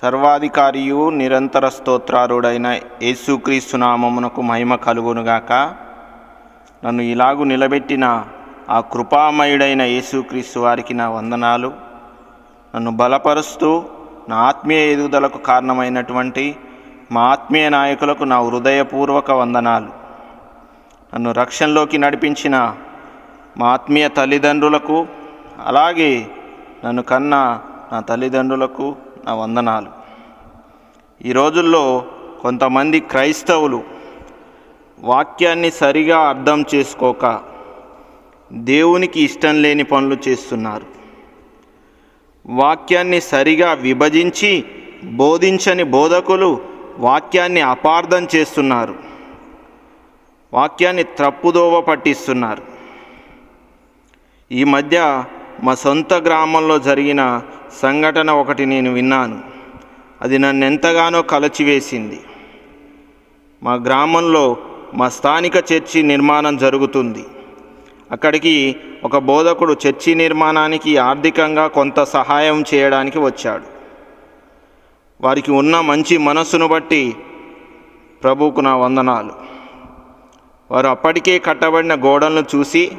సర్వాధికారియు నిరంతర స్తోత్రారుడైన యేసుక్రీస్తు నామమునకు మహిమ కలుగునుగాక. నన్ను ఇలాగు నిలబెట్టిన ఆ కృపామయుడైన యేసుక్రీస్తు వారికి నా వందనాలు. నన్ను బలపరుస్తూ నా ఆత్మీయ ఎదుగుదలకు కారణమైనటువంటి మా ఆత్మీయ నాయకులకు నా హృదయపూర్వక వందనాలు. నన్ను రక్షణలోకి నడిపించిన మా ఆత్మీయ తల్లిదండ్రులకు అలాగే నన్ను కన్న నా తల్లిదండ్రులకు నా వందనాలు. ఈ రోజుల్లో కొంతమంది క్రైస్తవులు వాక్యాన్ని సరిగా అర్థం చేసుకోక దేవునికి ఇష్టం లేని పనులు చేస్తున్నారు. వాక్యాన్ని సరిగా విభజించి బోధించని బోధకులు వాక్యాన్ని అపార్థం చేస్తున్నారు. వాక్యాన్ని తప్పుదోవ పట్టిస్తున్నారు. ఈ మధ్య మా సొంత గ్రామంలో జరిగిన సంఘటన ఒకటి నేను విన్నాను. అది నన్ను ఎంతగానో కలచివేసింది. మా గ్రామంలో మా స్థానిక చర్చి నిర్మాణం జరుగుతుంది. అక్కడికి ఒక బోధకుడు చర్చి నిర్మాణానికి ఆర్థికంగా కొంత సహాయం చేయడానికి వచ్చాడు. వారికి ఉన్న మంచి మనస్సును బట్టి ప్రభువుకు నా వందనాలు. వారు అప్పటికే కట్టబడిన గోడలను చూసి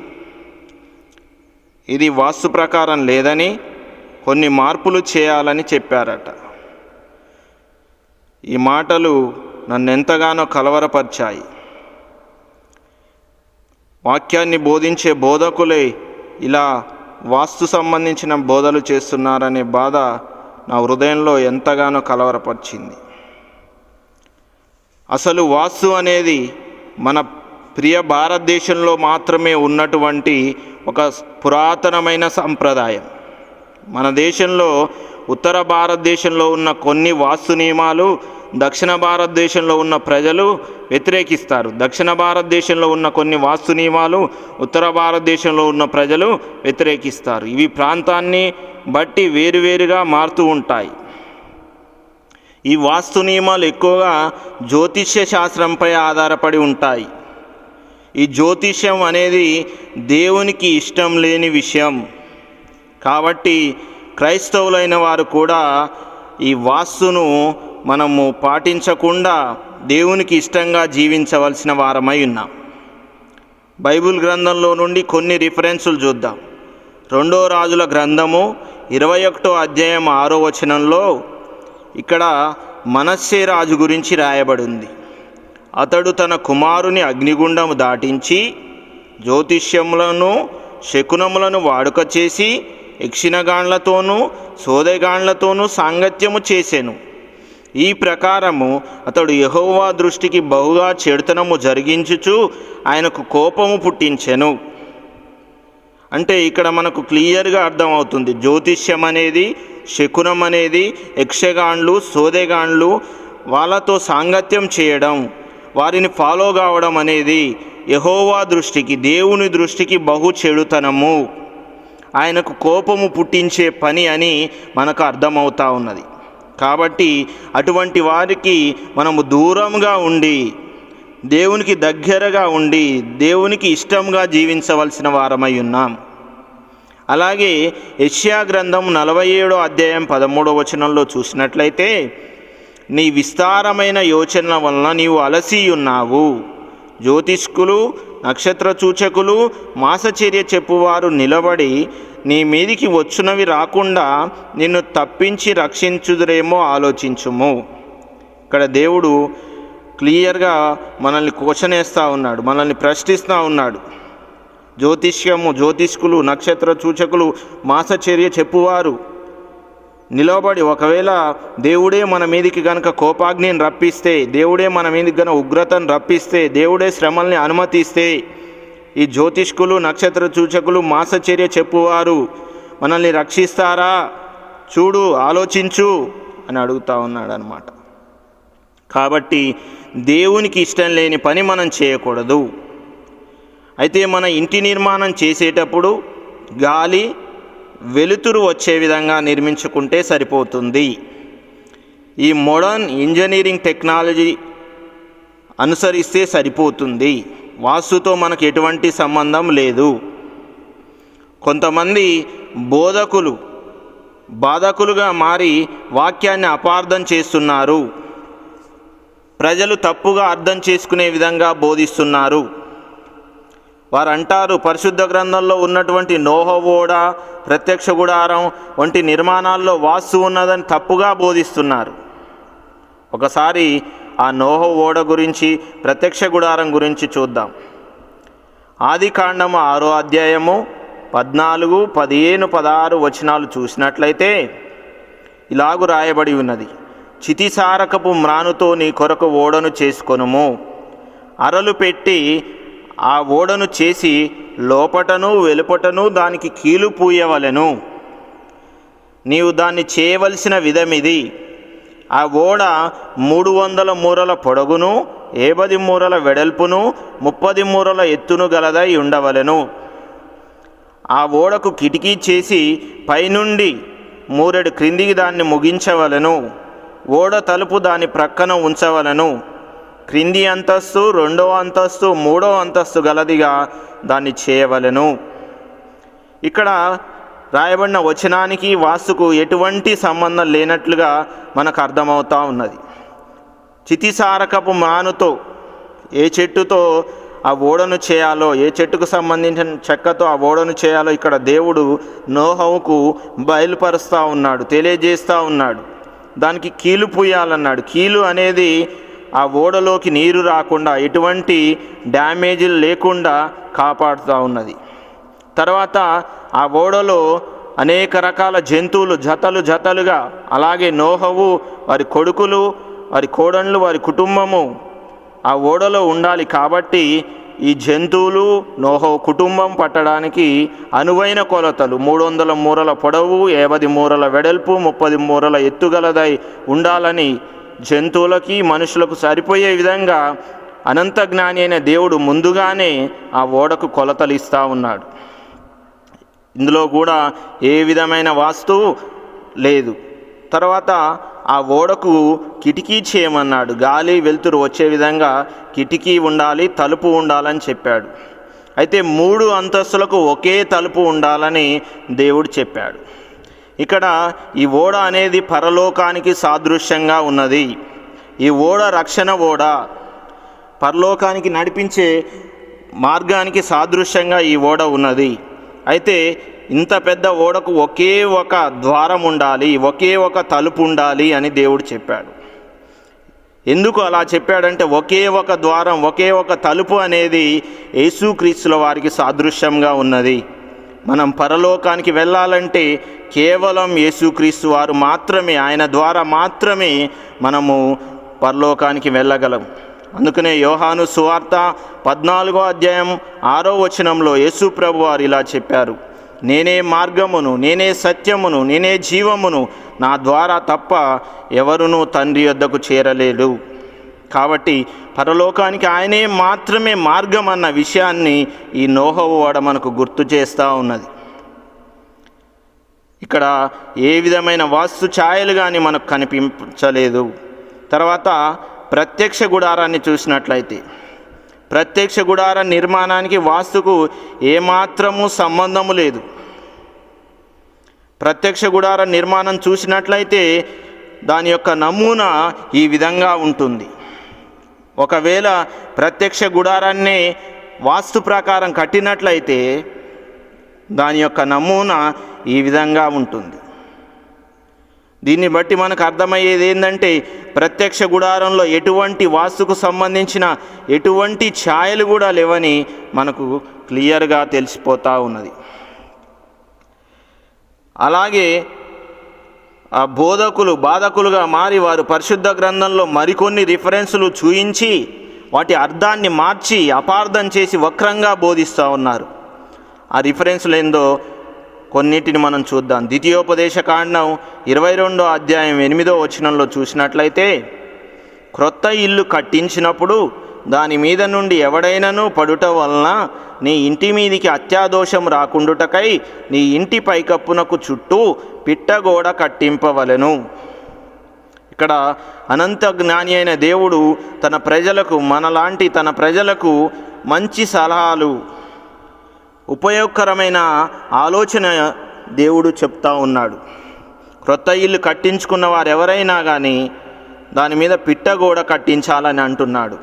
ఇది వాస్తు ప్రకారం లేదని కొన్ని మార్పులు చేయాలని చెప్పారట. ఈ మాటలు నన్ను ఎంతగానో కలవరపరిచాయి. వాక్యాన్ని బోధించే బోధకులే ఇలా వాస్తు సంబంధించిన బోధలు చేస్తున్నారనే బాధ నా హృదయంలో ఎంతగానో కలవరపరిచింది. అసలు వాస్తు అనేది మన ప్రియ భారతదేశంలో మాత్రమే ఉన్నటువంటి ఒక పురాతనమైన సంప్రదాయం. మన దేశంలో ఉత్తర భారతదేశంలో ఉన్న కొన్ని వాస్తు నియమాలు దక్షిణ భారతదేశంలో ఉన్న ప్రజలు వ్యతిరేకిస్తారు. దక్షిణ భారతదేశంలో ఉన్న కొన్ని వాస్తు నియమాలు ఉత్తర భారతదేశంలో ఉన్న ప్రజలు వ్యతిరేకిస్తారు. ఇవి ప్రాంతాన్ని బట్టి వేరువేరుగా మారుతూ ఉంటాయి. ఈ వాస్తు నియమాలు ఎక్కువగా జ్యోతిష్య శాస్త్రంపై ఆధారపడి ఉంటాయి. ఈ జ్యోతిష్యం అనేది దేవునికి ఇష్టం లేని విషయం. కాబట్టి క్రైస్తవులైన వారు కూడా ఈ వాస్తును మనము పాటించకుండా దేవునికి ఇష్టంగా జీవించవలసిన వారమై ఉన్నాం. బైబిల్ గ్రంథంలో నుండి కొన్ని రిఫరెన్సులు చూద్దాం. రెండో రాజుల గ్రంథము ఇరవై ఒకటో అధ్యాయం ఆరో వచనంలో ఇక్కడ మనస్సే రాజు గురించి రాయబడింది. అతడు తన కుమారుని అగ్నిగుండము దాటించి జ్యోతిష్యములను శకునములను వాడుక చేసి యక్షిణగాండ్లతోనూ సోదగాండ్లతోనూ సాంగత్యము చేసెను. ఈ ప్రకారము అతడు యహోవా దృష్టికి బహుగా చెడుతనము జరిగించుచు ఆయనకు కోపము పుట్టించెను. అంటే ఇక్కడ మనకు క్లియర్గా అర్థమవుతుంది. జ్యోతిష్యం అనేది శకునం అనేది యక్షగాండ్లు సోదెగాండ్లు వాళ్ళతో సాంగత్యం చేయడం వారిని ఫాలో కావడం అనేది యహోవా దృష్టికి దేవుని దృష్టికి బహు చెడుతనము. ఆయనకు కోపము పుట్టించే పని అని మనకు అర్థమవుతా ఉన్నది. కాబట్టి అటువంటి వారికి మనము దూరంగా ఉండి దేవునికి దగ్గరగా ఉండి దేవునికి ఇష్టంగా జీవించవలసిన వారమై ఉన్నాం. అలాగే యష్యా గ్రంథం నలభై ఏడో అధ్యాయం పదమూడో వచనంలో చూసినట్లయితే నీ విస్తారమైన యోచనల వలన నీవు అలసి ఉన్నావు జ్యోతిష్కులు నక్షత్ర సూచకులు మాసచర్య చెప్పువారు నిలబడి నీ మీదికి వచ్చునవి రాకుండా నిన్ను తప్పించి రక్షించుదురేమో ఆలోచించుము. ఇక్కడ దేవుడు క్లియర్గా మనల్ని క్వశ్చనేస్తూ ఉన్నాడు మనల్ని ప్రశ్నిస్తూ ఉన్నాడు. జ్యోతిష్యము జ్యోతిష్కులు నక్షత్ర సూచకులు మాసచర్య చెప్పువారు నిలబడి ఒకవేళ దేవుడే మన మీదికి గనక కోపాగ్నిని రప్పిస్తే దేవుడే మన మీదకి గన ఉగ్రతను రప్పిస్తే దేవుడే శ్రమల్ని అనుమతిస్తే ఈ జ్యోతిష్కులు నక్షత్ర సూచకులు మాసచర్య చెప్పువారు మనల్ని రక్షిస్తారా? చూడు ఆలోచించు అని అడుగుతా ఉన్నాడు అనమాట కాబట్టి దేవునికి ఇష్టం లేని పని మనం చేయకూడదు. అయితే మన ఇంటి నిర్మాణం చేసేటప్పుడు గాలి వెలుతురు వచ్చే విధంగా నిర్మించుకుంటే సరిపోతుంది. ఈ మోడర్న్ ఇంజనీరింగ్ టెక్నాలజీ అనుసరిస్తే సరిపోతుంది. వాస్తుతో మనకు ఎటువంటి సంబంధం లేదు. కొంతమంది బోధకులు బాధకులుగా మారి వాక్యాన్ని అపార్థం చేస్తున్నారు. ప్రజలు తప్పుగా అర్థం చేసుకునే విధంగా బోధిస్తున్నారు. వారు అంటారు పరిశుద్ధ గ్రంథంలో ఉన్నటువంటి నోహ ఓడ ప్రత్యక్ష గుడారం వంటి నిర్మాణాల్లో వాస్తు ఉన్నదని తప్పుగా బోధిస్తున్నారు. ఒకసారి ఆ నోహ ఓడ గురించి ప్రత్యక్ష గుడారం గురించి చూద్దాం. ఆది కాండము ఆరో అధ్యాయము పద్నాలుగు పదిహేను పదహారు వచనాలు చూసినట్లయితే ఇలాగు రాయబడి ఉన్నది. చితిసారకపు మ్రానుతో నీ కొరకు ఓడను చేసుకొనుము. అరలు పెట్టి ఆ ఓడను చేసి లోపటను వెలుపటను దానికి కీలు పూయవలెను. నీవు దాన్ని చేయవలసిన విధమిది. ఆ ఓడ మూడు వందల మూరల పొడగును ఏబది మూరల వెడల్పును ముప్పది మూరల ఎత్తును గలదై ఉండవలెను. ఆ ఓడకు కిటికీ చేసి పైనుండి మూరెడు క్రిందికి దాన్ని ముగించవలెను. ఓడ తలుపు దాని ప్రక్కన ఉంచవలెను. క్రింది అంతస్తు రెండవ అంతస్తు మూడవ అంతస్తు గలదిగా దాన్ని చేయవలెను. ఇక్కడ రాయబడిన వచనానికి వాస్తుకు ఎటువంటి సంబంధం లేనట్లుగా మనకు అర్థమవుతా ఉన్నది. చితిసారకపు మానుతో ఏ చెట్టుతో ఆ ఓడను చేయాలో ఏ చెట్టుకు సంబంధించిన చెక్కతో ఆ ఓడను చేయాలో ఇక్కడ దేవుడు నోహవుకు బయలుపరుస్తూ ఉన్నాడు తెలియజేస్తూ ఉన్నాడు. దానికి కీలు పూయాలన్నాడు. కీలు అనేది ఆ ఓడలోకి నీరు రాకుండా ఎటువంటి డ్యామేజీలు లేకుండా కాపాడుతూ ఉన్నది. తర్వాత ఆ ఓడలో అనేక రకాల జంతువులు జతలు జతలుగా అలాగే నోహవు వారి కొడుకులు వారి కోడళ్ళు వారి కుటుంబము ఆ ఓడలో ఉండాలి కాబట్టి ఈ జంతువులు నోహవు కుటుంబం పట్టడానికి అనువైన కొలతలు. మూడు వందల మూరల పొడవు యాభై మూరల వెడల్పు ముప్పది మూరల ఎత్తుగలదై ఉండాలని జంతువులకి మనుషులకు సరిపోయే విధంగా అనంత జ్ఞాని అయిన దేవుడు ముందుగానే ఆ ఓడకు కొలతలు ఇస్తూ ఉన్నాడు. ఇందులో కూడా ఏ విధమైన వాస్తువు లేదు. తర్వాత ఆ ఓడకు కిటికీ చేయమన్నాడు. గాలి వెలుతురు వచ్చే విధంగా కిటికీ ఉండాలి తలుపు ఉండాలని చెప్పాడు. అయితే మూడు అంతస్తులకు ఒకే తలుపు ఉండాలని దేవుడు చెప్పాడు. ఇక్కడ ఈ ఓడ అనేది పరలోకానికి సాదృశ్యంగా ఉన్నది. ఈ ఓడ రక్షణ ఓడ. పరలోకానికి నడిపించే మార్గానికి సాదృశ్యంగా ఈ ఓడ ఉన్నది. అయితే ఇంత పెద్ద ఓడకు ఒకే ఒక ద్వారం ఉండాలి ఒకే ఒక తలుపు ఉండాలి అని దేవుడు చెప్పాడు. ఎందుకు అలా చెప్పాడంటే ఒకే ఒక ద్వారం ఒకే ఒక తలుపు అనేది యేసుక్రీస్తుల వారికి సాదృశ్యంగా ఉన్నది. మనం పరలోకానికి వెళ్ళాలంటే కేవలం యేసుక్రీస్తు వారు మాత్రమే ఆయన ద్వారా మాత్రమే మనము పరలోకానికి వెళ్ళగలం. అందుకనే యోహాను సువార్త పద్నాలుగో అధ్యాయం ఆరో వచనంలో యేసు ప్రభు వారు ఇలా చెప్పారు. నేనే మార్గమును నేనే సత్యమును నేనే జీవమును నా ద్వారా తప్ప ఎవరునూ తండ్రి యొద్దకు చేరలేడు కాబట్టి పరలోకానికి ఆయనే మాత్రమే మార్గం అన్న విషయాన్ని ఈ నోహవు వాడ మనకు గుర్తు చేస్తూ ఉన్నది. ఇక్కడ ఏ విధమైన వాస్తు ఛాయలు కానీ మనకు కనిపించలేదు. తర్వాత ప్రత్యక్ష గుడారాన్ని చూసినట్లయితే ప్రత్యక్ష గుడార నిర్మాణానికి వాస్తుకు ఏమాత్రము సంబంధము లేదు. ప్రత్యక్ష గుడార నిర్మాణం చూసినట్లయితే దాని యొక్క నమూనా ఈ విధంగా ఉంటుంది. ఒకవేళ ప్రత్యక్ష గుడారాన్ని వాస్తు ప్రకారం కట్టినట్లయితే దాని యొక్క నమూనా ఈ విధంగా ఉంటుంది. దీన్ని బట్టి మనకు అర్థమయ్యేది ఏంటంటే ప్రత్యక్ష గుడారంలో ఎటువంటి వాస్తుకు సంబంధించిన ఎటువంటి ఛాయలు కూడా లేవని మనకు క్లియర్గా తెలిసిపోతూ ఉన్నది. అలాగే ఆ బోధకులు బాధకులుగా మారి వారు పరిశుద్ధ గ్రంథంలో మరికొన్ని రిఫరెన్సులు చూయించి వాటి అర్థాన్ని మార్చి అపార్థం చేసి వక్రంగా బోధిస్తూ ఉన్నారు. ఆ రిఫరెన్స్లు ఏందో కొన్నిటిని మనం చూద్దాం. ద్వితీయోపదేశ కాండం ఇరవై రెండో అధ్యాయం ఎనిమిదో వచనంలో చూసినట్లయితే క్రొత్త ఇల్లు కట్టించినప్పుడు దాని మీద నుండి ఎవడైనను పడుట వలన నీ ఇంటి మీదికి అత్యాదోషం రాకుండుటకై నీ ఇంటి పైకప్పునకు చుట్టూ పిట్టగోడ కట్టింపవలెను. ఇక్కడ అనంత జ్ఞాని అయిన దేవుడు తన ప్రజలకు మనలాంటి తన ప్రజలకు మంచి సలహాలు ఉపయోగకరమైన ఆలోచన దేవుడు చెప్తా ఉన్నాడు. క్రొత్త ఇల్లు కట్టించుకున్న వారు ఎవరైనా కానీ దాని మీద పిట్టగోడ కట్టించాలని అంటున్నాడు.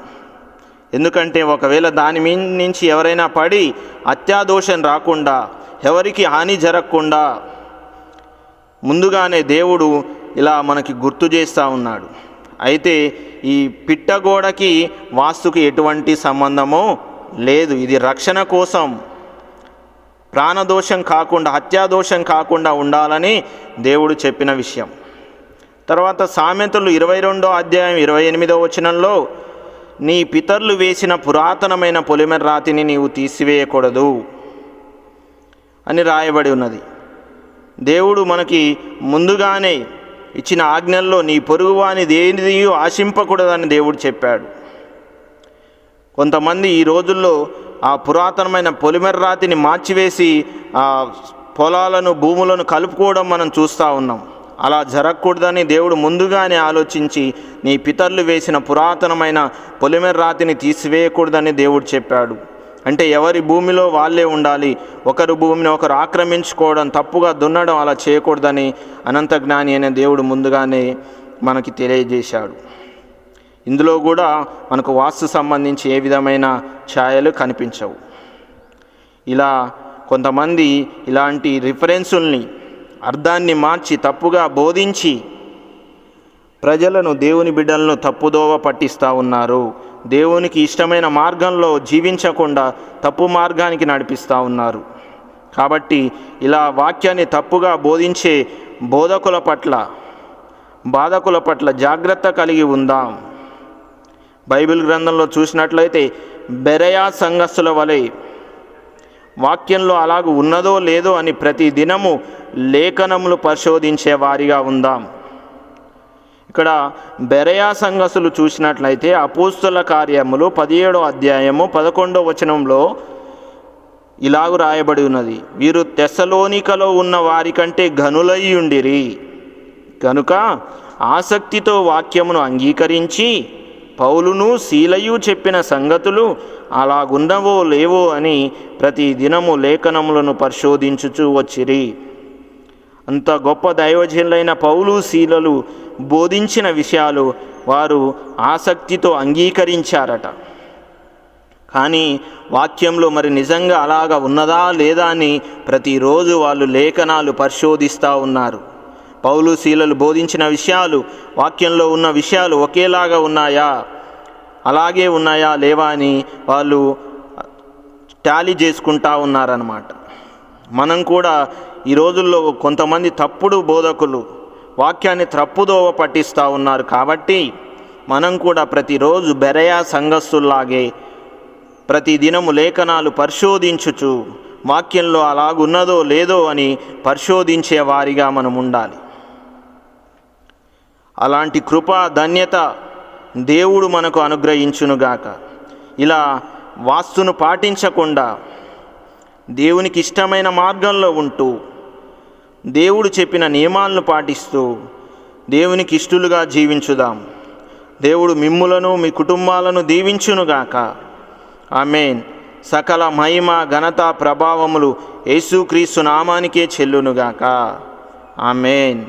ఎందుకంటే ఒకవేళ దాని మీ నుంచి ఎవరైనా పడి అత్యాదోషం రాకుండా ఎవరికి హాని జరగకుండా ముందుగానే దేవుడు ఇలా మనకి గుర్తు చేస్తూ ఉన్నాడు. అయితే ఈ పిట్టగోడకి వాస్తుకి ఎటువంటి సంబంధమో లేదు. ఇది రక్షణ కోసం ప్రాణదోషం కాకుండా హత్యాదోషం కాకుండా ఉండాలని దేవుడు చెప్పిన విషయం. తర్వాత సామెతలు ఇరవై రెండో అధ్యాయం ఇరవై ఎనిమిదో వచనంలో నీ పితరులు వేసిన పురాతనమైన పొలిమెర రాతిని నీవు తీసివేయకూడదు అని రాయబడి ఉన్నది. దేవుడు మనకి ముందుగానే ఇచ్చిన ఆజ్ఞల్లో నీ పొరుగువాని దేనిది ఆశింపకూడదని దేవుడు చెప్పాడు. కొంతమంది ఈ రోజుల్లో ఆ పురాతనమైన పొలిమెర రాతిని మార్చివేసి ఆ పొలాలను భూములను కలుపుకోవడం మనం చూస్తూ ఉన్నాం. అలా జరగకూడదని దేవుడు ముందుగానే ఆలోచించి నీ పితరులు వేసిన పురాతనమైన పొలిమెర రాతిని తీసివేయకూడదని దేవుడు చెప్పాడు. అంటే ఎవరి భూమిలో వాళ్ళే ఉండాలి ఒకరు భూమిని ఒకరు ఆక్రమించుకోవడం తప్పుగా దున్నడం అలా చేయకూడదని అనంత జ్ఞాని అనే దేవుడు ముందుగానే మనకి తెలియజేశాడు. ఇందులో కూడా మనకు వాస్తు సంబంధించి ఏ విధమైన ఛాయలు కనిపించవు. ఇలా కొంతమంది ఇలాంటి రిఫరెన్సుల్ని అర్థాన్ని మార్చి తప్పుగా బోధించి ప్రజలను దేవుని బిడ్డలను తప్పుదోవ పట్టిస్తూ ఉన్నారు. దేవునికి ఇష్టమైన మార్గంలో జీవించకుండా తప్పు మార్గానికి నడిపిస్తూ ఉన్నారు. కాబట్టి ఇలా వాక్యాన్ని తప్పుగా బోధించే బోధకుల పట్ల బాధకుల పట్ల జాగ్రత్త కలిగి ఉందాం. బైబిల్ గ్రంథంలో చూసినట్లయితే బెరయా సంఘస్సుల వలె వాక్యంలో అలాగ ఉన్నదో లేదో అని ప్రతి దినము లేఖనములు పరిశోధించే వారిగా ఉందాం. ఇక్కడ బెరయా సంఘసులు చూసినట్లయితే అపోస్తుల కార్యములు పదిహేడో అధ్యాయము పదకొండో వచనంలో ఇలాగు రాయబడి ఉన్నది. వీరు తెసలోనికలో ఉన్న వారికంటే గనులై ఉండిరి. కనుక ఆసక్తితో వాక్యమును అంగీకరించి పౌలును శీలయు చెప్పిన సంగతులు అలాగున్నవో లేవో అని ప్రతి దినము లేఖనములను పరిశోధించుచూ వచ్చిరి. అంత గొప్ప దైవజనులైన పౌలు శీలలు బోధించిన విషయాలు వారు ఆసక్తితో అంగీకరించారట. కానీ వాక్యంలో మరి నిజంగా అలాగా ఉన్నదా లేదా అని ప్రతిరోజు వాళ్ళు లేఖనాలు పరిశోధిస్తూ ఉన్నారు. పౌలు శీలలు బోధించిన విషయాలు వాక్యంలో ఉన్న విషయాలు ఒకేలాగా ఉన్నాయా? అలాగే ఉన్నాయా లేవా అని వాళ్ళు టాలీ చేసుకుంటా ఉన్నారన్నమాట. మనం కూడా ఈ రోజుల్లో కొంతమంది తప్పుడు బోధకులు వాక్యాన్ని తప్పుదోవ పట్టిస్తూ ఉన్నారు కాబట్టి మనం కూడా ప్రతిరోజు బెరయా సంఘస్థుల్లాగే ప్రతి దినము లేఖనాలు పరిశోధించుచు వాక్యంలో అలాగున్నదో లేదో అని పరిశోధించే వారిగా మనం ఉండాలి. అలాంటి కృప ధన్యత దేవుడు మనకు అనుగ్రహించునుగాక. ఇలా వాస్తును పాటించకుండా దేవునికి ఇష్టమైన మార్గంలో ఉంటూ దేవుడు చెప్పిన నియమాలను పాటిస్తూ దేవునికి ఇష్టలుగా జీవించుదాం. దేవుడు మిమ్ములను మీ కుటుంబాలను దీవించునుగాక. ఆమెన్. సకల మహిమ ఘనత ప్రభావములు యేసుక్రీస్తు నామానికే చెల్లునుగాక. ఆమెన్.